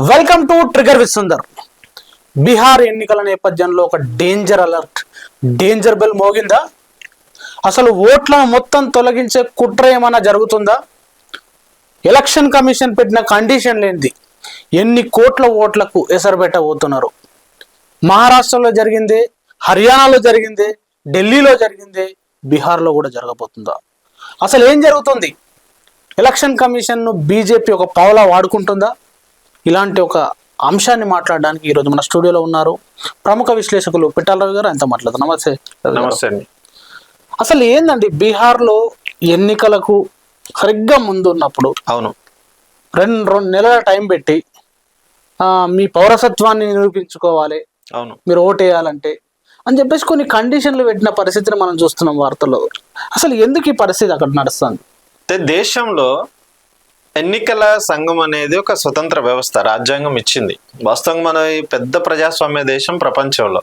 Welcome to trigger with Sundar Bihar ఎన్నికల నేపథ్యంలో ఒక డేంజర్ అలర్ట్ డేంజర్ బెల్ మోగిందా? అసలు ఓట్లను మొత్తం తొలగించే కుట్ర ఏమైనా జరుగుతుందా? ఎలక్షన్ కమిషన్ పెట్టిన కండిషన్ లేనిది ఎన్ని కోట్ల ఓట్లకు ఎసరబెట్టబోతున్నారు? మహారాష్ట్రలో జరిగిందే హర్యానాలో జరిగిందే ఢిల్లీలో జరిగిందే బీహార్లో కూడా జరగబోతుందా? అసలు ఏం జరుగుతుంది? ఎలక్షన్ కమిషన్ను బీజేపీ ఒక పావులా వాడుకుంటుందా? ఇలాంటి ఒక అంశాన్ని మాట్లాడడానికి ఈరోజు మన స్టూడియోలో ఉన్నారు ప్రముఖ విశ్లేషకులు పిట్టాలరావు గారు. ఆయనతో మాట్లాడుతారు నమస్తే. నమస్తే అండి. అసలు ఏందండి బీహార్లో ఎన్నికలకు సరిగ్గా ముందు ఉన్నప్పుడు అవును. రెండు రెండు నెలల టైం పెట్టి ఆ, మీ పౌరసత్వాన్ని నిరూపించుకోవాలి. అవును. మీరు ఓటు వేయాలంటే అని చెప్పేసి కొన్ని కండిషన్లు పెట్టిన పరిస్థితిని మనం చూస్తున్నాం వార్తల్లో. అసలు ఎందుకు ఈ పరిస్థితి అక్కడ నడుస్తుంది? దేశంలో ఎన్నికల సంఘం అనేది ఒక స్వతంత్ర వ్యవస్థ రాజ్యాంగం ఇచ్చింది. వాస్తవంగా మన పెద్ద ప్రజాస్వామ్య దేశం ప్రపంచంలో.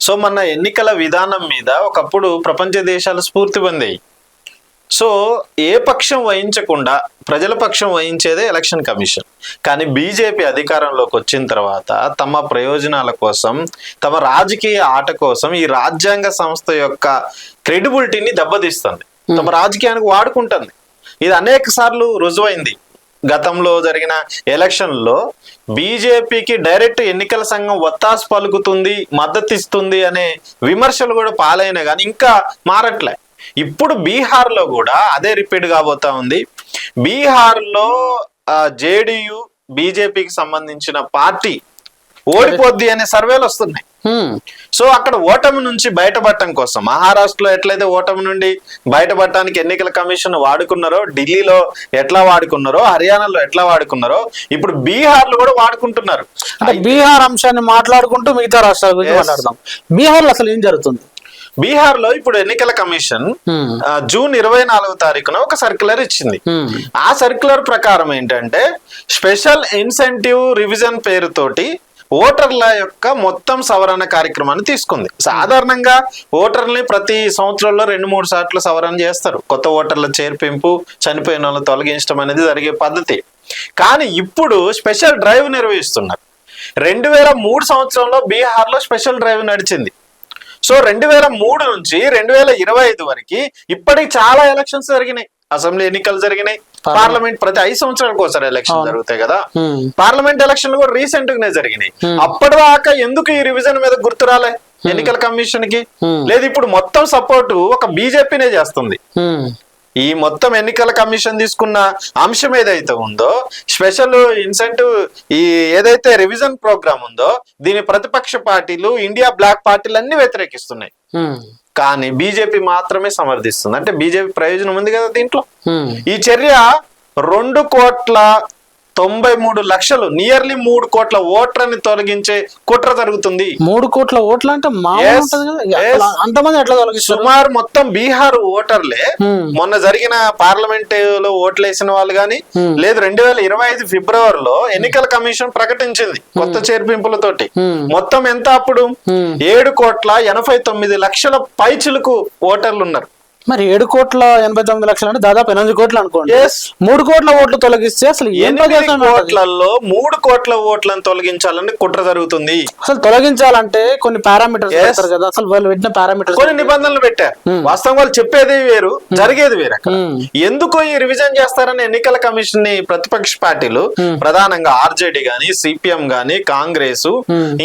సో మన ఎన్నికల విధానం మీద ఒకప్పుడు ప్రపంచ దేశాలు స్ఫూర్తి పొందాయి. సో ఏ పక్షం వహించకుండా ప్రజల పక్షం వహించేదే ఎలక్షన్ కమిషన్. కానీ బీజేపీ అధికారంలోకి వచ్చిన తర్వాత తమ ప్రయోజనాల కోసం తమ రాజకీయ ఆట కోసం ఈ రాజ్యాంగ సంస్థ యొక్క క్రెడిబిలిటీని దెబ్బతీస్తుంది. తమ రాజకీయానికి వాడుకుంటుంది. ఇది అనేక సార్లు రుజువైంది. గతంలో జరిగిన ఎలక్షన్లో బీజేపీకి డైరెక్ట్ ఎన్నికల సంఘం ఒత్తాసు పలుకుతుంది మద్దతు ఇస్తుంది అనే విమర్శలు కూడా పాలైన కానీ ఇంకా మారట్లే. ఇప్పుడు బీహార్లో కూడా అదే రిపీట్ కాబోతా ఉంది. బీహార్లో జేడియు బీజేపీకి సంబంధించిన పార్టీ ఓడిపోద్ది అనే సర్వేలు వస్తున్నాయి. సో అక్కడ ఓటమి నుంచి బయటపడటం కోసం మహారాష్ట్రలో ఎట్లయితే ఓటమి నుండి బయటపడటానికి ఎన్నికల కమిషన్ వాడుకున్నారో ఢిల్లీలో ఎట్లా వాడుకున్నారో హర్యానాలో ఎట్లా వాడుకున్నారో ఇప్పుడు బీహార్లో కూడా వాడుకుంటున్నారు. బీహార్ అంశాన్ని మాట్లాడుకుంటూ మిగతా రాష్ట్రాల గురించి. మాట్లాడదాం. బీహార్లో అసలు ఏం జరుగుతుంది? బీహార్లో ఇప్పుడు ఎన్నికల కమిషన్ జూన్ ఇరవై నాలుగో తారీఖున ఒక సర్క్యులర్ ఇచ్చింది. ఆ సర్క్యులర్ ప్రకారం ఏంటంటే స్పెషల్ ఇన్సెంటివ్ రివిజన్ పేరుతోటి ఓటర్ల యొక్క మొత్తం సవరణ కార్యక్రమాన్ని తీసుకుంది. సాధారణంగా ఓటర్ని ప్రతి సంవత్సరంలో రెండు మూడు సార్లు సవరణ చేస్తారు. కొత్త ఓటర్ల చేర్పింపు చనిపోయిన వాళ్ళని తొలగించడం అనేది జరిగే పద్ధతి. కానీ ఇప్పుడు స్పెషల్ డ్రైవ్ నిర్వహిస్తున్నారు. రెండు వేల మూడు సంవత్సరంలో బీహార్లో స్పెషల్ డ్రైవ్ నడిచింది. సో రెండు వేల మూడు నుంచి రెండు వేల ఇరవై ఐదు వరకు ఇప్పటికి చాలా ఎలక్షన్స్ జరిగినాయి. అసెంబ్లీ ఎన్నికలు జరిగినాయి. పార్లమెంట్. ప్రతి ఐదు సంవత్సరాలకు ఒకసారి ఎలక్షన్ జరుగుతాయి కదా. పార్లమెంట్ ఎలక్షన్లు కూడా రీసెంట్ గానే జరిగినాయి అప్పటిదాకా ఎందుకు ఈ రివిజన్ మీద గుర్తు రాలే? ఎన్నికల కమిషన్కి. లేదు ఇప్పుడు మొత్తం సపోర్ట్ ఒక బీజేపీనే చేస్తుంది. ఈ మొత్తం ఎన్నికల కమిషన్ తీసుకున్న అంశం ఏదైతే ఉందో స్పెషల్ ఇన్సెంటివ్ ఈ ఏదైతే రివిజన్ ప్రోగ్రామ్ ఉందో దీని ప్రతిపక్ష పార్టీలు ఇండియా బ్లాక్ పార్టీలు అన్ని వ్యతిరేకిస్తున్నాయి. కానీ బీజేపీ మాత్రమే సమర్థిస్తుంది అంటే బీజేపీ ప్రయోజనం ఉంది కదా దీంట్లో. ఈ చర్య రెండు కోట్ల తొంభై మూడు లక్షలు నియర్లీ మూడు కోట్ల ఓట్లని తొలగించే కుట్ర జరుగుతుంది. మూడు కోట్ల ఓట్లు అంటే అంతమంది ఎట్లా సుమారు మొత్తం బీహార్ ఓటర్లే. మొన్న జరిగిన పార్లమెంట్లో ఓట్లు వేసిన వాళ్ళు గాని. లేదు రెండు వేల ఇరవై ఐదు ఫిబ్రవరిలో ఎన్నికల కమిషన్ ప్రకటించింది కొత్త చేర్పింపులతోటి. మొత్తం ఎంత అప్పుడు. ఏడు కోట్ల ఎనభై తొమ్మిది లక్షల పైచులకు ఓటర్లు ఉన్నారు. మరి ఏడు కోట్ల ఎనభై తొమ్మిది లక్షలు అంటే దాదాపు ఎనిమిది కోట్లు అనుకోండి. మూడు కోట్ల ఓట్లు తొలగిస్తే అసలు? కోట్లలో మూడు కోట్ల ఓట్లను తొలగించాలని కుట్ర జరుగుతుంది అసలు తొలగించాలంటే కొన్ని పారామీటర్స్. పెడతారు కదా అసలు వాళ్ళు పెట్టిన పారామీటర్స్ కొన్ని నిబంధనలు పెట్టారు వాస్తవం వాళ్ళు చెప్పేది వేరు జరిగేది వేరు Hmm. ఎందుకు ఈ రివిజన్ చేస్తారని ఎన్నికల కమిషన్ని ప్రతిపక్ష పార్టీలు ప్రధానంగా ఆర్జేడి గాని సిపిఎం గాని కాంగ్రెస్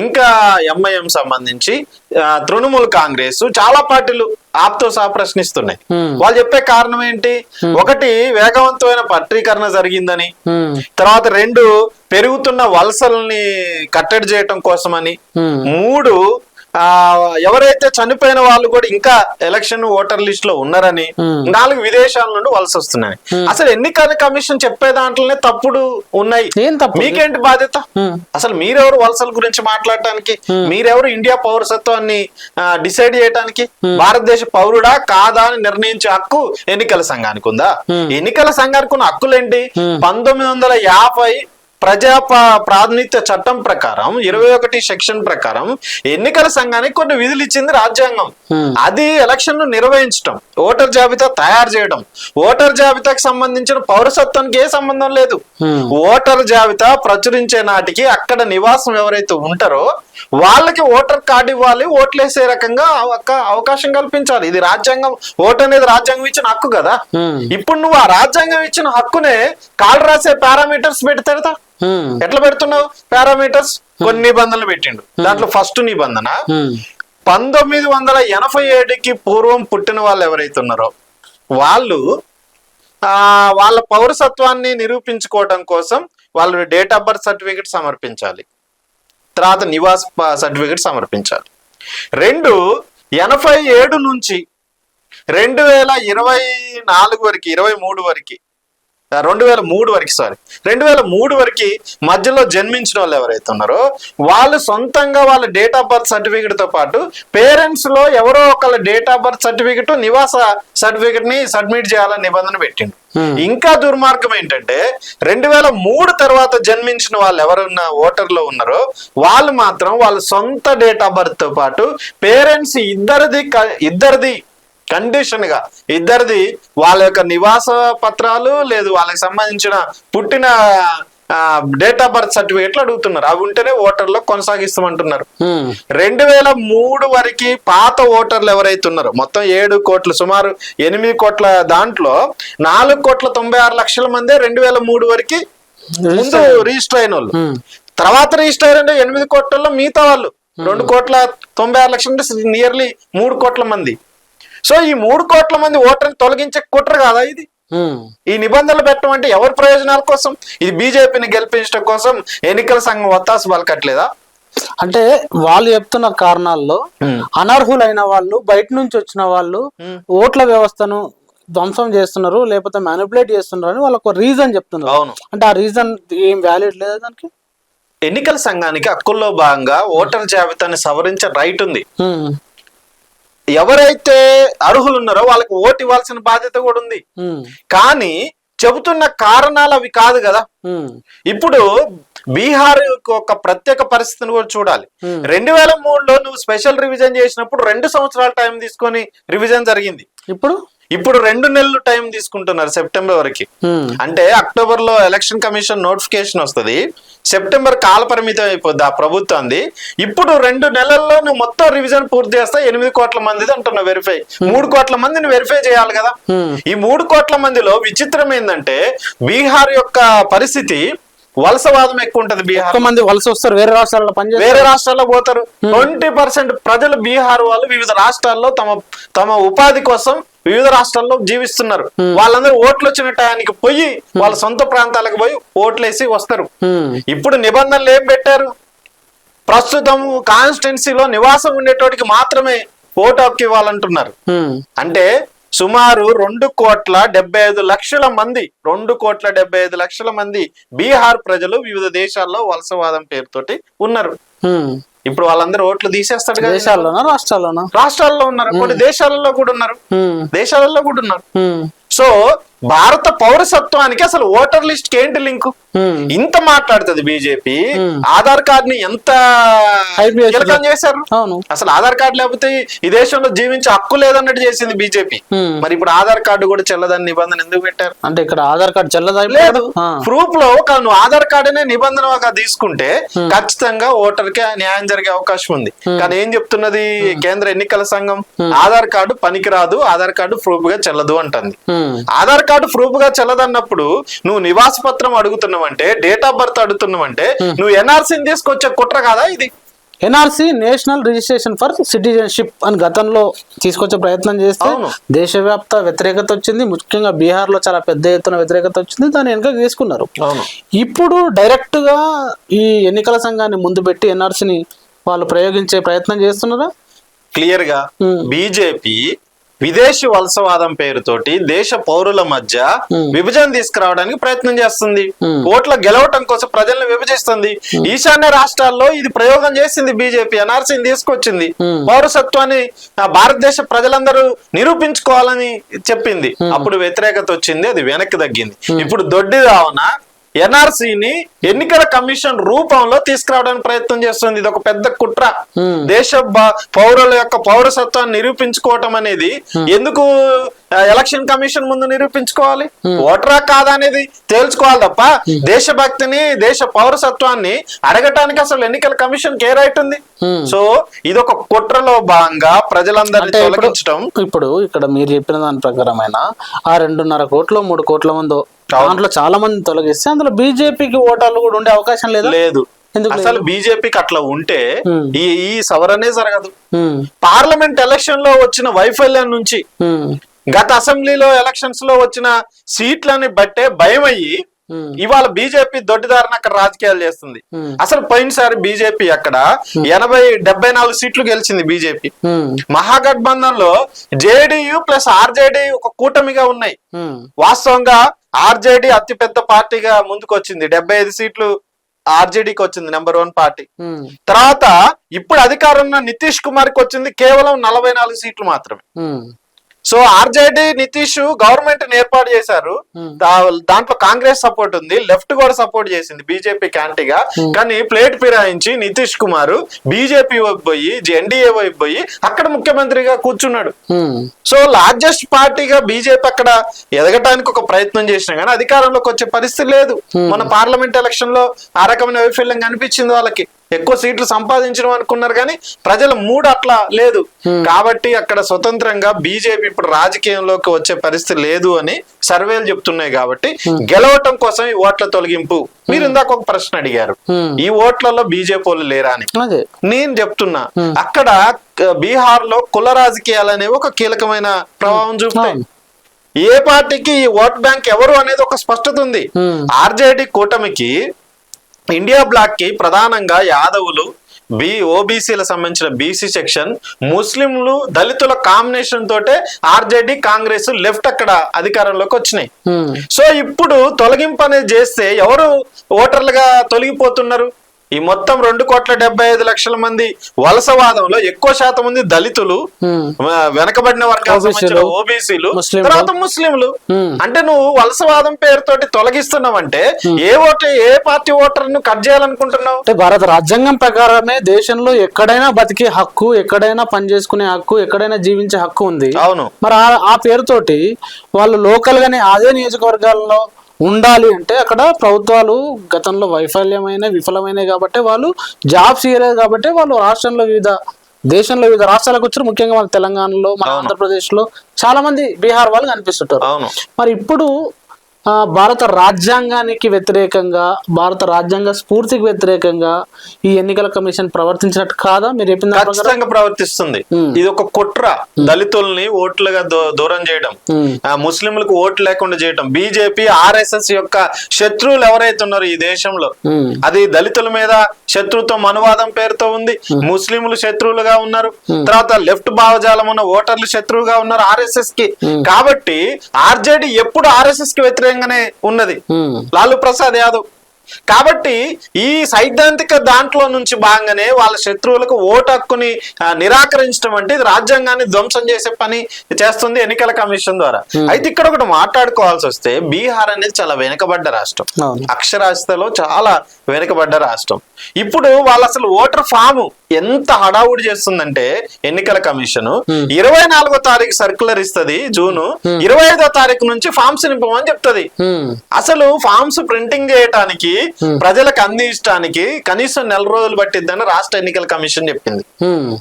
ఇంకా ఎంఐఎం సంబంధించి తృణమూల్ కాంగ్రెస్ చాలా పార్టీలు ఆప్తో సహా ప్రశ్నిస్తున్నాయి. వాళ్ళు చెప్పే కారణం ఏంటి ఒకటి వేగవంతమైన పట్రీకరణ జరిగిందని. తర్వాత రెండు పెరుగుతున్న వలసల్ని కట్టడి చేయటం కోసమని. మూడు ఎవరైతే చనిపోయిన వాళ్ళు కూడా ఇంకా ఎలక్షన్ ఓటర్ లిస్ట్లో ఉన్నారని నాలుగు విదేశాల నుండి వలస వస్తున్నాయి. అసలు ఎన్నికల కమిషన్ చెప్పే దాంట్లోనే తప్పుడు ఉన్నాయి. మీకేంటి బాధ్యత? హ్మ్. అసలు మీరెవరు వలసల గురించి మాట్లాడటానికి? మీరెవరు ఇండియా పౌరసత్వాన్ని డిసైడ్ చేయడానికి భారతదేశ పౌరుడా కాదా అని నిర్ణయించే హక్కు ఎన్నికల సంఘానికి ఉందా? ఎన్నికల సంఘానికి ఉన్న హక్కులేంటి? పంతొమ్మిది వందల యాభై ప్రజా ప్రాతినిధ్య చట్టం ప్రకారం ఇరవై ఒకటి సెక్షన్ ప్రకారం ఎన్నికల సంఘానికి కొన్ని విధులు ఇచ్చింది రాజ్యాంగం. అది ఎలక్షన్లు నిర్వహించడం ఓటర్ జాబితా తయారు చేయడం ఓటర్ జాబితాకి సంబంధించిన పౌరసత్వానికి ఏ సంబంధం లేదు. ఓటర్ జాబితా ప్రచురించే నాటికి అక్కడ నివాసం ఎవరైతే ఉంటారో వాళ్ళకి ఓటర్ కార్డు ఇవ్వాలి ఓట్లేసే రకంగా అవక- అవకాశం కల్పించాలి ఇది రాజ్యాంగం ఓటు అనేది రాజ్యాంగం ఇచ్చిన హక్కు కదా. ఇప్పుడు నువ్వు ఆ రాజ్యాంగం ఇచ్చిన హక్కునే కాళ్ళు రాసే పారామీటర్స్ పెడతాడతా Hmm. ఎట్లా పెడుతున్నావు? పారామీటర్స్ కొన్ని నిబంధనలు పెట్టిండు. దాంట్లో ఫస్ట్ నిబంధన. పంతొమ్మిది వందల ఎనభై ఏడుకి పూర్వం పుట్టిన వాళ్ళు ఎవరైతే ఉన్నారో వాళ్ళు ఆ వాళ్ళ పౌరసత్వాన్ని నిరూపించుకోవడం కోసం వాళ్ళు డేట్ ఆఫ్ బర్త్ సర్టిఫికెట్ సమర్పించాలి. తర్వాత నివాస్ సర్టిఫికెట్ సమర్పించాలి. రెండు ఎనభై ఏడు నుంచి రెండు వేల ఇరవై నాలుగు వరకు ఇరవై మూడు వరకు రెండు వేల మూడు వరకు సారీ రెండు వేల మూడు వరకు మధ్యలో జన్మించిన వాళ్ళు ఎవరైతే ఉన్నారో వాళ్ళు సొంతంగా వాళ్ళ డేట్ ఆఫ్ బర్త్ సర్టిఫికెట్తో పాటు పేరెంట్స్లో ఎవరో ఒకళ్ళ డేట్ ఆఫ్ బర్త్ సర్టిఫికెట్ నివాస సర్టిఫికెట్ని సబ్మిట్ చేయాలని నిబంధన పెట్టిండు Hmm. ఇంకా దుర్మార్గం ఏంటంటే రెండు వేల మూడు తర్వాత జన్మించిన వాళ్ళు ఎవరున్న ఓటర్లో ఉన్నారో వాళ్ళు మాత్రం వాళ్ళ సొంత డేట్ ఆఫ్ బర్త్తో పాటు పేరెంట్స్ ఇద్దరిది ఇద్దరిది కండిషన్గా. ఇద్దరిది వాళ్ళ యొక్క నివాస పత్రాలు లేదు వాళ్ళకి సంబంధించిన పుట్టిన డేట్ ఆఫ్ బర్త్ సర్టిఫికేట్లు అడుగుతున్నారు. అవి ఉంటేనే ఓటర్లో కొనసాగిస్తామంటున్నారు. రెండు వేల మూడు వరకు పాత ఓటర్లు ఎవరైతే ఉన్నారో మొత్తం ఏడు కోట్లు సుమారు ఎనిమిది కోట్ల దాంట్లో నాలుగు కోట్ల తొంభై ఆరు లక్షల మందే రెండు వేల మూడు వరకు ముందు రిజిస్టర్ అయిన వాళ్ళు. తర్వాత రిజిస్టర్ అయిన ఎనిమిది కోట్లలో మిగతా వాళ్ళు. రెండు కోట్ల తొంభై ఆరు లక్షల నియర్లీ మూడు కోట్ల మంది. సో ఈ మూడు కోట్ల మంది ఓటర్ని తొలగించే కుట్ర కాదా ఇది. ఈ నిబంధనలు పెట్టడం అంటే ఎవరి ప్రయోజనాల కోసం? ఇది బీజేపీని గెలిపించడం కోసం ఎన్నికల సంఘం ఒత్తాసు పలకట్లేదా? అంటే వాళ్ళు చెప్తున్న కారణాల్లో అనర్హులైన వాళ్ళు బయట నుంచి వచ్చిన వాళ్ళు. ఓట్ల వ్యవస్థను ధ్వంసం చేస్తున్నారు లేకపోతే మ్యానిపులేట్ చేస్తున్నారు అని వాళ్ళకు రీజన్ చెప్తున్నారు. అవును. అంటే ఆ రీజన్ ఏం వ్యాలిడ్ లేదా దానికి? ఎన్నికల సంఘానికి హక్కుల్లో భాగంగా ఓటర్ జాబితాని సవరించే రైట్ ఉంది. ఎవరైతే అర్హులు ఉన్నారో వాళ్ళకి ఓటు ఇవ్వాల్సిన బాధ్యత కూడా ఉంది. కానీ చెబుతున్న కారణాలు అవి కాదు కదా. ఇప్పుడు బీహార్ ఒక ప్రత్యేక పరిస్థితిని కూడా చూడాలి. రెండు వేల మూడులో నువ్వు స్పెషల్ రివిజన్ చేసినప్పుడు రెండు సంవత్సరాల టైం తీసుకొని రివిజన్ జరిగింది ఇప్పుడు ఇప్పుడు రెండు నెలలు టైం తీసుకుంటున్నారు సెప్టెంబర్ వరకు. అంటే అక్టోబర్లో ఎలక్షన్ కమిషన్ నోటిఫికేషన్ వస్తుంది. సెప్టెంబర్ కాల పరిమితం అయిపోద్ది ఆ ప్రభుత్వంది. ఇప్పుడు రెండు నెలల్లో నువ్వు మొత్తం రివిజన్ పూర్తి చేస్తా ఎనిమిది కోట్ల మందిది అంటున్నావు వెరిఫై. మూడు కోట్ల మందిని వెరిఫై చేయాలి కదా. ఈ మూడు కోట్ల మందిలో విచిత్రం ఏంటంటే బీహార్ యొక్క పరిస్థితి వలసవాదం ఎక్కువ ఉంటది బీహార్. మంది వలస వస్తారు వేరే రాష్ట్రాల్లో పనిచేస్తారు వేరే రాష్ట్రాల్లో పోతారు. ట్వంటీ పర్సెంట్ ప్రజలు బీహార్ వాళ్ళు వివిధ రాష్ట్రాల్లో తమ తమ ఉపాధి కోసం వివిధ రాష్ట్రాల్లో జీవిస్తున్నారు. వాళ్ళందరూ ఓట్లు వచ్చిన టయానికి పోయి వాళ్ళ సొంత ప్రాంతాలకు పోయి ఓట్లేసి వస్తారు. ఇప్పుడు నిబంధనలు ఏం పెట్టారు? ప్రస్తుతం కాన్స్టిట్యున్సీలో నివాసం ఉండేటోడికి మాత్రమే ఓటు హక్కు ఇవ్వాలంటున్నారు. అంటే సుమారు రెండు కోట్ల డెబ్బై ఐదు లక్షల మంది రెండు కోట్ల డెబ్బై ఐదు లక్షల మంది బీహార్ ప్రజలు వివిధ దేశాల్లో వలసవాదం పేరుతోటి ఉన్నారు. ఇప్పుడు వాళ్ళందరూ ఓట్లు తీసేస్తాడు దేశాల్లోనా? రాష్ట్రాల్లోనా? రాష్ట్రాల్లో ఉన్నారు. కొన్ని దేశాలలో కూడా ఉన్నారు. దేశాలలో కూడా ఉన్నారు. సో భారత పౌరసత్వానికి అసలు ఓటర్ లిస్ట్కి ఏంటి లింకు. ఇంత మాట్లాడుతుంది బీజేపీ. ఆధార్ కార్డ్ని ఎంత. కీలకం చేశారు? అసలు ఆధార్ కార్డు లేకపోతే ఈ దేశంలో జీవించే హక్కు లేదన్నట్టు చేసింది బీజేపీ. మరి ఇప్పుడు ఆధార్ కార్డు కూడా చెల్లదని నిబంధన ఎందుకు పెట్టారు? అంటే ఇక్కడ ఆధార్ కార్డు చెల్లదా లేదు. ప్రూఫ్లో నువ్వు ఆధార్ కార్డు అనే నిబంధనగా తీసుకుంటే ఖచ్చితంగా ఓటర్కి న్యాయం జరిగే అవకాశం ఉంది. కానీ ఏం చెప్తున్నది కేంద్ర ఎన్నికల సంఘం? ఆధార్ కార్డు పనికిరాదు ఆధార్ కార్డు ప్రూఫ్గా చెల్లదు అంటుంది. ఆధార్ కార్డు ప్రూఫ్గా చెల్లదన్నప్పుడు నువ్వు నివాస పత్రం అడుగుతున్నావంటే డేట్ ఆఫ్ బర్త్ అడుగుతున్నావంటే నువ్వు ఎన్ఆర్సీని తీసుకొచ్చే కుట్ర కాదా ఇది? NRC national registration for citizenship అని గతంలో తీసుకొచ్చే ప్రయత్నం చేస్తే. దేశవ్యాప్త వ్యతిరేకత వచ్చింది. ముఖ్యంగా బీహార్లో చాలా పెద్ద ఎత్తున వ్యతిరేకత వచ్చింది. దాన్ని వెనక తీసుకున్నారు. ఇప్పుడు డైరెక్ట్గా ఈ ఎన్నికల సంఘాన్ని ముందు పెట్టి ఎన్ఆర్సీని వాళ్ళు ప్రయోగించే ప్రయత్నం చేస్తున్నారా? క్లియర్గా Hmm. బీజేపీ విదేశీ వలసవాదం పేరుతోటి దేశ పౌరుల మధ్య Hmm. విభజన తీసుకురావడానికి ప్రయత్నం చేస్తుంది. Hmm. ఓట్ల గెలవటం కోసం ప్రజలను విభజిస్తుంది. ఈశాన్య రాష్ట్రాల్లో ఇది ప్రయోగం చేసింది బీజేపీ ఎన్ఆర్సీని తీసుకొచ్చింది. Hmm. పౌరసత్వాన్ని భారతదేశ ప్రజలందరూ నిరూపించుకోవాలని చెప్పింది. అప్పుడు వ్యతిరేకత వచ్చింది అది వెనక్కి తగ్గింది. ఇప్పుడు దొడ్డి రావన? ఎన్ఆర్సీని ఎన్నికల కమిషన్ రూపంలో తీసుకురావడానికి ప్రయత్నం చేస్తుంది. ఇది ఒక పెద్ద కుట్ర. దేశ పౌరుల యొక్క పౌరసత్వాన్ని నిరూపించుకోవటం అనేది ఎందుకు ఎలక్షన్ కమిషన్ ముందు నిరూపించుకోవాలి? ఓటరా కాదా అనేది తేల్చుకోవాలి తప్ప దేశభక్తిని దేశ పౌరసత్వాన్ని అడగటానికి అసలు ఎన్నికల కమిషన్ కే రైట్ ఉంది? Hmm. సో ఇది ఒక కుట్రలో భాగంగా ప్రజలందరినీ తొలగించడం ఇప్పుడు ఇక్కడ మీరు చెప్పిన దాని ప్రకారమైన ఆ రెండున్నర కోట్లు మూడు కోట్ల మంది దాంట్లో చాలా మంది తొలగిస్తే అందులో బీజేపీకి ఓటర్లు కూడా ఉండే అవకాశం లేదా? లేదు. అసలు బీజేపీకి అట్లా ఉంటే. ఈ ఈ సవరణే జరగదు. పార్లమెంట్ ఎలక్షన్లో వచ్చిన వైఫల్యం నుంచి గత అసెంబ్లీలో ఎలక్షన్స్లో వచ్చిన సీట్లని బట్టే భయం అయ్యి ఇవాళ బీజేపీ దొడ్డిదారిన అక్కడ రాజకీయాలు చేస్తుంది. అసలు పోయినసారి బీజేపీ అక్కడ ఎనభై డెబ్బై నాలుగు సీట్లు గెలిచింది బీజేపీ. మహాగఠబంధన్లో జేడీయూ ప్లస్ ఆర్జేడీ ఒక కూటమిగా ఉన్నాయి. వాస్తవంగా ఆర్జేడీ అతిపెద్ద పార్టీగా ముందుకు వచ్చింది డెబ్బై ఐదు సీట్లు ఆర్జేడీకి వచ్చింది నెంబర్ వన్ పార్టీ. తర్వాత ఇప్పుడు అధికారం ఉన్న నితీష్ కుమార్కి వచ్చింది కేవలం నలభై నాలుగు సీట్లు మాత్రమే. సో ఆర్జేడీ నితీష్ గవర్నమెంట్ ఏర్పాటు చేశారు. Hmm. దాంట్లో కాంగ్రెస్ సపోర్ట్ ఉంది లెఫ్ట్ కూడా సపోర్ట్ చేసింది బీజేపీ యాంటీగా కానీ ప్లేట్ ఫిరాయించి నితీష్ కుమార్ బీజేపీ వైపు పోయి ఎన్డీఏ వైపు పోయి అక్కడ ముఖ్యమంత్రిగా కూర్చున్నాడు. ఉమ్, సో లార్జెస్ట్ పార్టీగా బీజేపీ అక్కడ ఎదగటానికి ఒక ప్రయత్నం చేసినా కానీ అధికారంలోకి వచ్చే పరిస్థితి లేదు. మన పార్లమెంట్ ఎలక్షన్లో ఆ రకమైన వైఫల్యం కనిపించింది వాళ్ళకి. ఎక్కువ సీట్లు సంపాదించడం అనుకున్నారు కానీ ప్రజల మూడు అట్లా లేదు. కాబట్టి అక్కడ స్వతంత్రంగా బీజేపీ ఇప్పుడు రాజకీయంలోకి వచ్చే పరిస్థితి లేదు అని సర్వేలు చెప్తున్నాయి కాబట్టి గెలవటం కోసం ఈ ఓట్ల తొలగింపు. మీరు ఇందాక ఒక ప్రశ్న అడిగారు. ఈ ఓట్లలో బీజేపీ వాళ్ళు లేరా అని. నేను చెప్తున్నా. అక్కడ బీహార్లో కుల రాజకీయాలు అనేవి ఒక కీలకమైన ప్రభావం చూపుతాయి. ఏ పార్టీకి ఈ ఓట్ బ్యాంక్ ఎవరు అనేది ఒక స్పష్టత ఉంది. ఆర్జేడి కూటమికి ఇండియా బ్లాక్కి ప్రధానంగా యాదవులు బి ఓబీసీలకు సంబంధించిన బీసీ సెక్షన్ ముస్లింలు దళితుల కాంబినేషన్ తోటే ఆర్జేడి కాంగ్రెస్ లెఫ్ట్ అక్కడ అధికారంలోకి వచ్చినాయి. సో ఇప్పుడు తొలగింపు అనేది చేస్తే ఎవరు ఓటర్లుగా తొలగిపోతున్నారు? ఈ మొత్తం రెండు కోట్ల డెబ్బై ఐదు లక్షల మంది వలసవాదంలో ఎక్కువ శాతం మంది దళితులు వెనకబడిన వర్గాలకు సంబంధించిన ఓబీసీలు. తర్వాత ముస్లింలు. అంటే నువ్వు వలసవాదం పేరుతోటి తొలగిస్తున్నావంటే ఏ ఓటు ఏ పార్టీ ఓటర్ను కట్ చేయాలనుకుంటున్నావు? అంటే భారత రాజ్యాంగం ప్రకారమే దేశంలో ఎక్కడైనా బతికే హక్కు ఎక్కడైనా పనిచేసుకునే హక్కు ఎక్కడైనా జీవించే హక్కు ఉంది. అవును. మరి ఆ- ఆ పేరుతోటి వాళ్ళు లోకల్ గానే అదే నియోజకవర్గాల్లో ఉండాలి అంటే అక్కడ ప్రభుత్వాలు గతంలో వైఫల్యమైన విఫలమైనవి కాబట్టి వాళ్ళు జాబ్స్ ఇవ్వలేదు కాబట్టి వాళ్ళు రాష్ట్రంలో వివిధ దేశంలో వివిధ రాష్ట్రాలకు వచ్చారు. ముఖ్యంగా మన తెలంగాణలో మన ఆంధ్రప్రదేశ్లో చాలా మంది బీహార్ వాళ్ళు కనిపిస్తుంటారు. మరి ఇప్పుడు భారత రాజ్యాంగానికి వ్యతిరేకంగా భారత రాజ్యాంగ స్ఫూర్తికి వ్యతిరేకంగా ఈ ఎన్నికల కమిషన్ ప్రవర్తించినట్టు కాదా? మీరు చెప్పిన? ఖచ్చితంగా ప్రవర్తిస్తుంది. ఇది ఒక కుట్ర. దళితుల్ని ఓట్లుగా దూరం చేయడం. ముస్లింలకు ఓట్లు లేకుండా చేయడం. బీజేపీ ఆర్ఎస్ఎస్ యొక్క శత్రువులు ఎవరైతే ఉన్నారో ఈ దేశంలో అది దళితుల మీద శత్రుత్వం అనువాదం పేరుతో ఉంది. ముస్లింలు శత్రువులుగా ఉన్నారు. తర్వాత లెఫ్ట్ భావజాలం ఉన్న ఓటర్లు శత్రువుగా ఉన్నారు ఆర్ఎస్ఎస్కి కాబట్టి ఆర్జేడి ఎప్పుడు ఆర్ఎస్ఎస్కి వ్యతిరేకంగానే ఉన్నది. లాలూ ప్రసాద్ యాదవ్. కాబట్టి ఈ సైద్ధాంతిక దాంట్లో నుంచి భాగంగానే వాళ్ళ శత్రువులకు ఓటు హక్కుని నిరాకరించడం అంటే ఇది రాజ్యాంగాన్ని ధ్వంసం చేసే పని చేస్తుంది ఎన్నికల కమిషన్ ద్వారా. అయితే ఇక్కడ ఒకటి మాట్లాడుకోవాల్సి వస్తే బీహార్ అనేది చాలా వెనుకబడ్డ రాష్ట్రం. అక్షరాస్యతలో చాలా వెనుకబడ్డ రాష్ట్రం. ఇప్పుడు వాళ్ళు అసలు ఓటర్ ఫామ్ ఎంత హడావుడి చేస్తుందంటే ఎన్నికల కమిషన్. ఇరవై నాలుగో తారీఖు సర్కులర్ ఇస్తది జూన్. ఇరవై ఐదో తారీఖు నుంచి ఫామ్స్ నింపమని చెప్తది. అసలు ఫామ్స్ ప్రింటింగ్ చేయడానికి ప్రజలకు అందించడానికి కనీసం నెల రోజులు పట్టిద్దని రాష్ట్ర ఎన్నికల కమిషన్ చెప్పింది.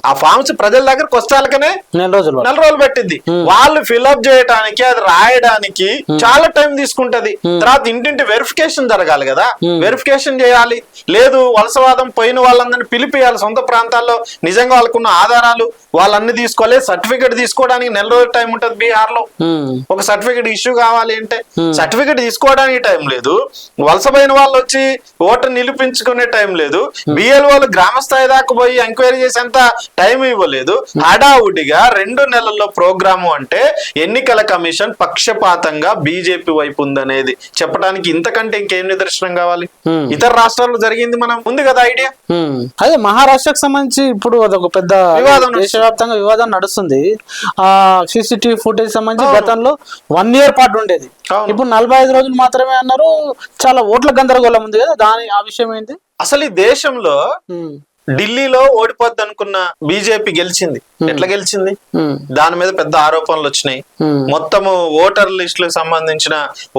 ఆ ఫామ్స్ ప్రజల దగ్గరకు వస్తాలకనే నెల రోజులు నెల రోజులు పట్టింది వాళ్ళు ఫిల్అప్ చేయడానికి అది రాయడానికి చాలా టైం తీసుకుంటది. తర్వాత ఇంటింటి వెరిఫికేషన్ జరగాలి కదా. వెరిఫికేషన్ చేయాలి. లేదు వలసవాదం పోయిన వాళ్ళందరినీ పిలిపియాలి సొంత ప్రాంతాల్లో నిజంగా వాళ్ళకున్న ఆధారాలు వాళ్ళన్ని తీసుకోవాలి. సర్టిఫికేట్ తీసుకోవడానికి నెల రోజులు టైం ఉంటది బీహార్లో ఒక సర్టిఫికేట్ ఇష్యూ కావాలి అంటే సర్టిఫికేట్ తీసుకోవడానికి టైం లేదు. వలసపోయిన వాళ్ళు వచ్చి ఓటర్ నిలిపించుకునే టైం లేదు. బిఎల్ వాళ్ళు గ్రామ స్థాయి దాకా పోయి ఎంక్వైరీ చేసేంత టైం ఇవ్వలేదు. హడావుడిగా రెండు నెలల్లో ప్రోగ్రాము అంటే ఎన్నికల కమిషన్ పక్షపాతంగా బీజేపీ వైపు ఉందనేది. చెప్పడానికి ఇంతకంటే ఇంకేం నిదర్శనం కావాలి. ఇతర రాష్ట్రాల్లో జరిగింది మనం. ఉంది కదా ఐడియా. అదే మహారాష్ట్రకు సంబంధించి ఇప్పుడు అదొక పెద్ద. దేశవ్యాప్తంగా వివాదం నడుస్తుంది ఆ సీసీటీవీ ఫుటేజ్ సంబంధించి. గతంలో వన్ ఇయర్ పాటు ఉండేది. ఇప్పుడు నలభై ఐదు రోజులు మాత్రమే అన్నారు చాలా ఓట్ల గందరగోళం ఉంది కదా దాని ఆ విషయం ఏంటి అసలు ఈ దేశంలో ఢిల్లీలో ఓడిపోద్ది అనుకున్న బీజేపీ గెలిచింది. ఎట్లా గెలిచింది? ఉమ్, దాని మీద పెద్ద ఆరోపణలు వచ్చినాయి. ఉమ్, మొత్తము ఓటర్ లిస్టులకు సంబంధించిన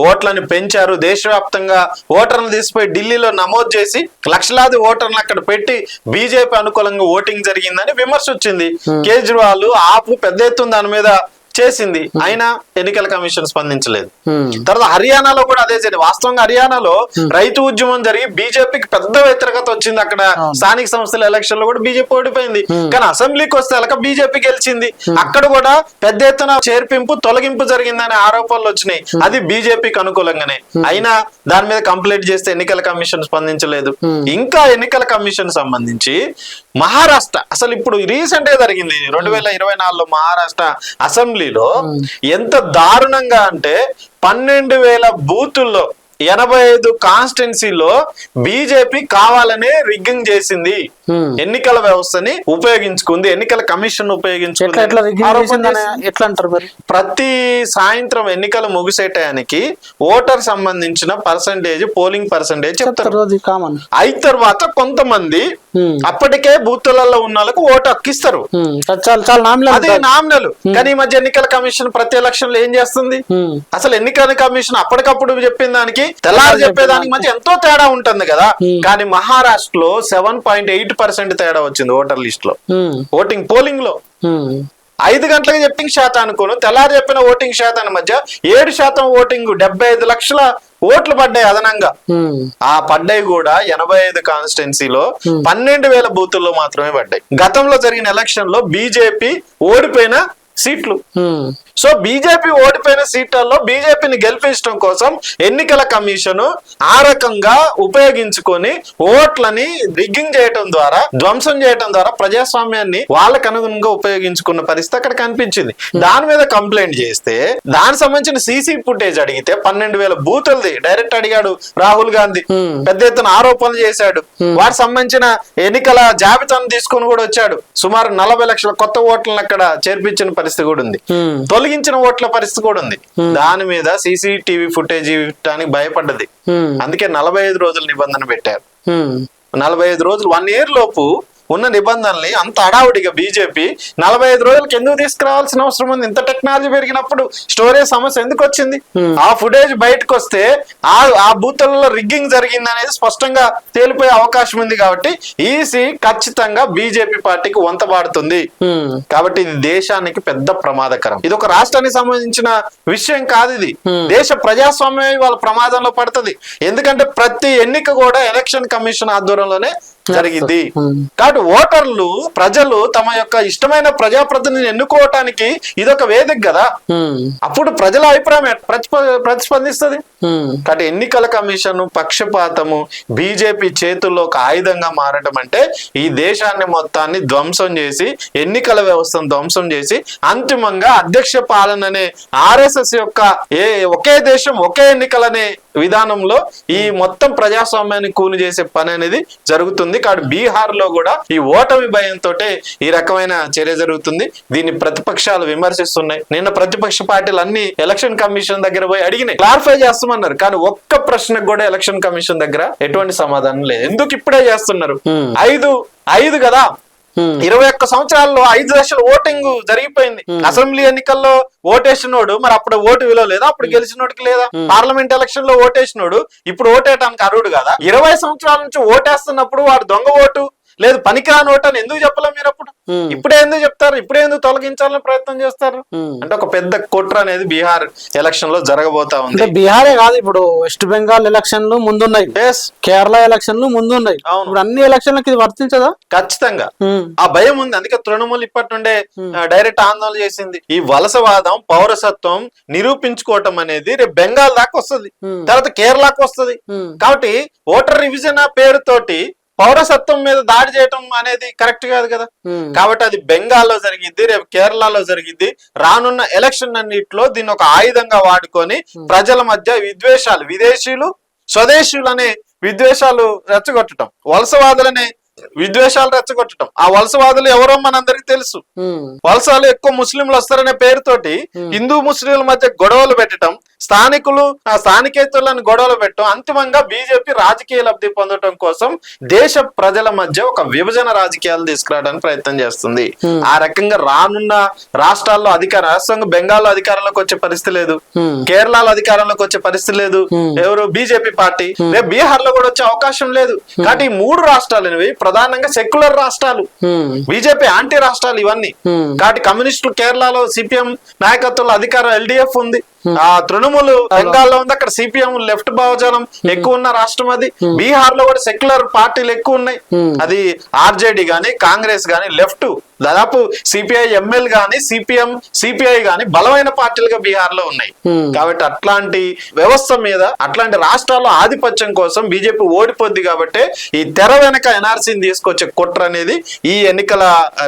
ఓట్లని పెంచారు. దేశవ్యాప్తంగా ఓటర్లు తీసిపోయి ఢిల్లీలో నమోదు చేసి లక్షలాది ఓటర్లు అక్కడ పెట్టి బీజేపీ అనుకూలంగా ఓటింగ్ జరిగిందని విమర్శ వచ్చింది. కేజ్రీవాల్ ఆపు పెద్ద ఎత్తున దాని మీద చేసింది అయినా ఎన్నికల కమిషన్ స్పందించలేదు. ఉమ్, తర్వాత హర్యానాలో కూడా అదే జరిగింది. వాస్తవంగా హర్యానాలో రైతు ఉద్యమం జరిగి బీజేపీకి పెద్ద వ్యతిరేకత వచ్చింది. అక్కడ స్థానిక సంస్థల ఎలక్షన్లో కూడా బీజేపీ ఓడిపోయింది. కానీ అసెంబ్లీకి వస్తే అలక బీజేపీ గెలిచింది. అక్కడ కూడా పెద్ద ఎత్తున చేర్పింపు తొలగింపు జరిగిందనే ఆరోపణలు వచ్చినాయి. అది బీజేపీకి అనుకూలంగానే. అయినా దాని మీద కంప్లైంట్ చేస్తే ఎన్నికల కమిషన్ స్పందించలేదు. ఇంకా ఎన్నికల కమిషన్ సంబంధించి మహారాష్ట్ర అసలు ఇప్పుడు రీసెంట్గా జరిగింది. రెండు వేల ఇరవై నాలుగులో మహారాష్ట్ర అసెంబ్లీలో ఎంత దారుణంగా అంటే పన్నెండు వేల బూతుల్లో ఎనభై ఐదు కాన్స్టిట్యున్సీలో బీజేపీ కావాలనే రిగ్గింగ్ చేసింది. ఉమ్. ఎన్నికల వ్యవస్థని ఉపయోగించుకుంది ఎన్నికల కమిషన్ ఉపయోగించుకుంది ఎట్లా అంటారు ప్రతి సాయంత్రం ఎన్నికలు ముగిసే టయానికి ఓటర్ సంబంధించిన పర్సంటేజ్ పోలింగ్ పర్సంటేజ్ చెప్తారు అయిన తర్వాత కొంతమంది ఉమ్, అప్పటికే బూతులలో ఉన్న వాళ్ళకు ఓటు హక్కిస్తారు అది నామినల్. కానీ ఈ మధ్య ఎన్నికల కమిషన్ ప్రతి ఎలక్షన్లో ఏం చేస్తుంది? ఉమ్, అసలు ఎన్నికల కమిషన్ అప్పటికప్పుడు చెప్పిన దానికి తెల్లారి చెప్పేదానికి మధ్య ఎంతో తేడా ఉంటుంది కదా. కానీ మహారాష్ట్రలో సెవెన్ పాయింట్ ఎయిట్ పర్సెంట్ తేడా వచ్చింది ఓటర్ లిస్ట్లో ఓటింగ్ పోలింగ్లో ఐదు గంటలకు చెప్పింగ్ శాతానుకోను తెల్లారి చెప్పిన ఓటింగ్ శాతానికి మధ్య ఏడు శాతం ఓటింగ్ డెబ్బై ఐదు లక్షల ఓట్లు పడ్డాయి అదనంగా. ఆ పడ్డాయి కూడా ఎనభై ఐదు కాన్స్టిట్యున్సీలో పన్నెండు వేల బూతుల్లో మాత్రమే పడ్డాయి. గతంలో జరిగిన ఎలక్షన్లో బీజేపీ ఓడిపోయిన సీట్లు. సో బీజేపీ ఓడిపోయిన సీట్లలో బీజేపీని గెలిపించడం కోసం ఎన్నికల కమిషన్ ఆ రకంగా ఉపయోగించుకొని ఓట్లని రిగ్గింగ్ చేయటం ద్వారా ధ్వంసం చేయటం ద్వారా ప్రజాస్వామ్యాన్ని వాళ్ళకు అనుగుణంగా ఉపయోగించుకున్న పరిస్థితి అక్కడ కనిపించింది. దాని మీద కంప్లైంట్ చేస్తే దానికి సంబంధించిన సీసీ ఫుటేజ్ అడిగితే పన్నెండు వేల బూతులది డైరెక్ట్ అడిగాడు రాహుల్ గాంధీ. పెద్ద ఎత్తున ఆరోపణలు చేశాడు. వాటికి సంబంధించిన ఎన్నికల జాబితాను తీసుకొని కూడా వచ్చాడు. సుమారు నలభై లక్షల కొత్త ఓట్లను అక్కడ చేర్పించిన పరిస్థితి కూడా ఉంది. తొలగించిన ఓట్ల పరిస్థితి కూడా ఉంది. దాని మీద సీసీటీవీ ఫుటేజ్ ఇవ్వటానికి భయపడ్డది. అందుకే నలభై ఐదు రోజుల నిబంధన పెట్టారు. నలభై ఐదు రోజులు వన్ ఇయర్ లోపు ఉన్న నిబంధనల్ని అంత హడావుడిగా బీజేపీ నలభై ఐదు రోజులకి ఎందుకు తీసుకురావాల్సిన అవసరం ఉంది? ఇంత టెక్నాలజీ పెరిగినప్పుడు స్టోరేజ్ సమస్య ఎందుకు వచ్చింది? ఆ ఫుటేజ్ బయటకు వస్తే ఆ ఆ బూతులలో రిగ్గింగ్ జరిగింది అనేది స్పష్టంగా తేలిపోయే అవకాశం ఉంది కాబట్టి ఈసీ ఖచ్చితంగా బీజేపీ పార్టీకి వంతబాడుతుంది ఉమ్, కాబట్టి ఇది దేశానికి పెద్ద ప్రమాదకరం. ఇది ఒక రాష్ట్రానికి సంబంధించిన విషయం కాదు ఇది. దేశ ప్రజాస్వామ్యం వాళ్ళ ప్రమాదంలో పడుతుంది. ఎందుకంటే ప్రతి ఎన్నిక కూడా ఎలక్షన్ కమిషన్ ఆధ్వర్యంలోనే జరిగింది. కాబట్టి ఓటర్లు ప్రజలు తమ యొక్క ఇష్టమైన ప్రజాప్రతినిధిని ఎన్నుకోవటానికి ఇదొక వేదిక కదా. ఉమ్, అప్పుడు ప్రజల అభిప్రాయం ప్రతిస్పందిస్తుంది? కాబట్టి ఎన్నికల కమిషన్ పక్షపాతము బీజేపీ చేతుల్లో ఒక ఆయుధంగా మారటం అంటే ఈ దేశాన్ని మొత్తాన్ని ధ్వంసం చేసి ఎన్నికల వ్యవస్థను ధ్వంసం చేసి అంతిమంగా అధ్యక్ష పాలన అనే ఆర్ఎస్ఎస్ యొక్క ఏ ఒకే దేశం ఒకే ఎన్నికలనే విధానంలో ఈ మొత్తం ప్రజాస్వామ్యాన్ని కూలి చేసే పని అనేది జరుగుతుంది. కాబట్టి బీహార్లో కూడా ఈ ఓటమి భయంతో ఈ రకమైన చర్య జరుగుతుంది. దీన్ని ప్రతిపక్షాలు విమర్శిస్తున్నాయి. నిన్న ప్రతిపక్ష పార్టీలు అన్ని ఎలక్షన్ కమిషన్ దగ్గర పోయి అడిగినాయి. క్లారిఫై చేస్తామన్నారు కానీ ఒక్క ప్రశ్నకు కూడా ఎలక్షన్ కమిషన్ దగ్గర ఎటువంటి సమాధానం లేదు. ఎందుకు ఇప్పుడే చేస్తున్నారు. ఐదు ఐదు కదా? ఇరవై ఒక్క సంవత్సరాల్లో ఐదు దశలు ఓటింగ్ జరిగిపోయింది. అసెంబ్లీ ఎన్నికల్లో ఓటేసినోడు మరి అప్పుడు ఓటు విలువ లేదా? అప్పుడు గెలిచినోడికి లేదా? పార్లమెంట్ ఎలక్షన్లో ఓటేసినోడు ఇప్పుడు ఓటేయడానికి అర్హుడు కదా? ఇరవై సంవత్సరాల నుంచి ఓటేస్తున్నప్పుడు వాడు దొంగ ఓటు లేదు పనికిరాని ఓటు అని ఎందుకు చెప్పలే మీరు అప్పుడు. ఇప్పుడే ఎందుకు చెప్తారు? ఇప్పుడే ఎందుకు తొలగించాలని ప్రయత్నం చేస్తారు. అంటే ఒక పెద్ద కుట్ర అనేది బీహార్ ఎలక్షన్లో జరగబోతా ఉంది. బీహారే కాదు ఇప్పుడు. వెస్ట్ బెంగాల్ ఎలక్షన్లు ముందున్నాయి. ఎస్ కేరళ ఎలక్షన్లు ముందున్నాయి. అవును. ఇప్పుడు అన్ని ఎలక్షన్లకి ఇది వర్తించదా? ఖచ్చితంగా. ఆ భయం ఉంది. అందుకే తృణమూల్ ఇప్పటి నుండే డైరెక్ట్ ఆందోళన చేసింది. ఈ వలసవాదం పౌరసత్వం నిరూపించుకోవటం అనేది రేపు బెంగాల్ దాకా వస్తుంది. తర్వాత కేరళకు వస్తుంది. కాబట్టి ఓటర్ రివిజన్ పేరుతోటి పౌరసత్వం మీద దాడి చేయటం అనేది కరెక్ట్ కాదు కదా. కాబట్టి అది బెంగాల్లో జరిగింది రేపు కేరళలో జరిగింది రానున్న ఎలక్షన్ అన్నిటిలో దీన్ని ఒక ఆయుధంగా వాడుకొని ప్రజల మధ్య విద్వేషాలు విదేశీయులు స్వదేశీయులు అనే విద్వేషాలు రెచ్చగొట్టడం వలసవాదులనే విద్వేషాలు రెచ్చగొట్టడం. ఆ వలసవాదులు ఎవరో మనందరికి తెలుసు. వలసలు ఎక్కువ ముస్లింలు వస్తారనే పేరుతోటి హిందూ ముస్లింల మధ్య గొడవలు పెట్టడం స్థానికులు ఆ స్థానికేతరులను గొడవలు పెట్టడం అంతిమంగా బీజేపీ రాజకీయ లబ్ధి పొందడం కోసం దేశ ప్రజల మధ్య ఒక విభజన రాజకీయాలు తీసుకురావడానికి ప్రయత్నం చేస్తుంది. ఆ రకంగా రానున్న రాష్ట్రాల్లో అధికార రాష్ట్రంగా బెంగాల్లో అధికారంలోకి వచ్చే పరిస్థితి లేదు. కేరళలో అధికారంలోకి వచ్చే పరిస్థితి లేదు. ఎవరు? BJP party. రేపు బీహార్లో కూడా వచ్చే అవకాశం లేదు. కాబట్టి ఈ మూడు రాష్ట్రాలు అనేవి ప్రధానంగా సెక్యులర్ రాష్ట్రాలు. బీజేపీ యాంటీ రాష్ట్రాలు ఇవన్నీ. కాబట్టి కమ్యూనిస్టులు కేరళలో సిపిఎం నాయకత్వంలో అధికారం ఎల్డిఎఫ్ ఉంది. ఆ తృణమూలు బెంగాల్లో ఉంది. అక్కడ సిపిఎం లెఫ్ట్ భావజాలం ఎక్కువ ఉన్న రాష్ట్రం అది. బీహార్లో కూడా సెక్యులర్ పార్టీలు ఎక్కువ ఉన్నాయి. అది ఆర్జేడి గాని కాంగ్రెస్ గాని లెఫ్ట్ దాదాపు సిపిఐ ఎంఎల్ గాని సిపిఎం సిపిఐ గాని బలమైన పార్టీలుగా బీహార్లో ఉన్నాయి. కాబట్టి అట్లాంటి వ్యవస్థ మీద అట్లాంటి రాష్ట్రాల్లో ఆధిపత్యం కోసం బీజేపీ ఓడిపోద్ది కాబట్టి ఈ తెర వెనక ఎన్ఆర్సీని తీసుకొచ్చే కుట్ర అనేది ఈ ఎన్నికల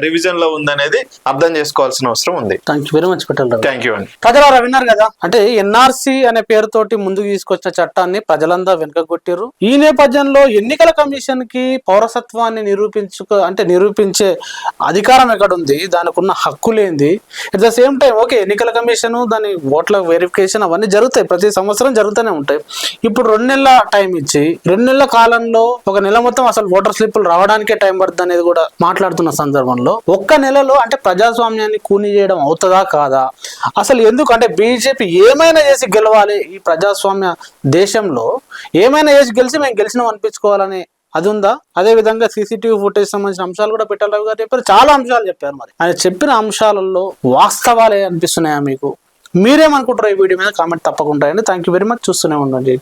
రివిజన్లో ఉందనేది అర్థం చేసుకోవాల్సిన అవసరం ఉంది. థ్యాంక్ యూ వెరీ మచ్ పెట్టాలి థ్యాంక్ యూ అండి. ప్రజలారా విన్నారు కదా? అంటే ఎన్ఆర్సి అనే పేరుతోటి ముందుకు తీసుకొచ్చిన చట్టాన్ని ప్రజలంతా వెనుకగొట్టారు ఈ నేపథ్యంలో ఎన్నికల కమిషన్కి పౌరసత్వాన్ని నిరూపించుకో అంటే నిరూపించే అధికారం ఎక్కడ ఉంది దానికి ఉన్న హక్కులేంది? At the same time okay ఎన్నికల కమిషన్ దాని ఓట్ల వెరిఫికేషన్ అవన్నీ జరుగుతాయి. ప్రతి సంవత్సరం జరుగుతూనే ఉంటాయి. ఇప్పుడు రెండు నెలల టైం ఇచ్చి రెండు నెలల కాలంలో ఒక నెల మొత్తం అసలు ఓటర్ స్లిప్పులు రావడానికే టైం పడుతుంది అనేది కూడా మాట్లాడుతున్న సందర్భంలో ఒక్క నెలలో అంటే ప్రజాస్వామ్యాన్ని కూని చేయడం అవుతుందా కాదా? అసలు ఎందుకు? అంటే బీజేపీ ఏమైనా చేసి గెలవాలి ఈ ప్రజాస్వామ్య దేశంలో ఏమైనా చేసి గెలిచి మేము గెలిచినాం అనిపించుకోవాలని అది ఉందా? అదే విధంగా సీసీటీవీ ఫుటేజ్ సంబంధించిన అంశాలు కూడా పెట్టాలి రవి గారు చెప్పారు. చాలా అంశాలు చెప్పారు మరి. ఆయన చెప్పిన అంశాలలో వాస్తవాలే అనిపిస్తున్నాయా మీకు? మీరేమనుకుంటారు ఈ వీడియో మీద? కామెంట్ తప్పకుండా అండి థ్యాంక్ యూ వెరీ మచ్ చూస్తూనే ఉండండి.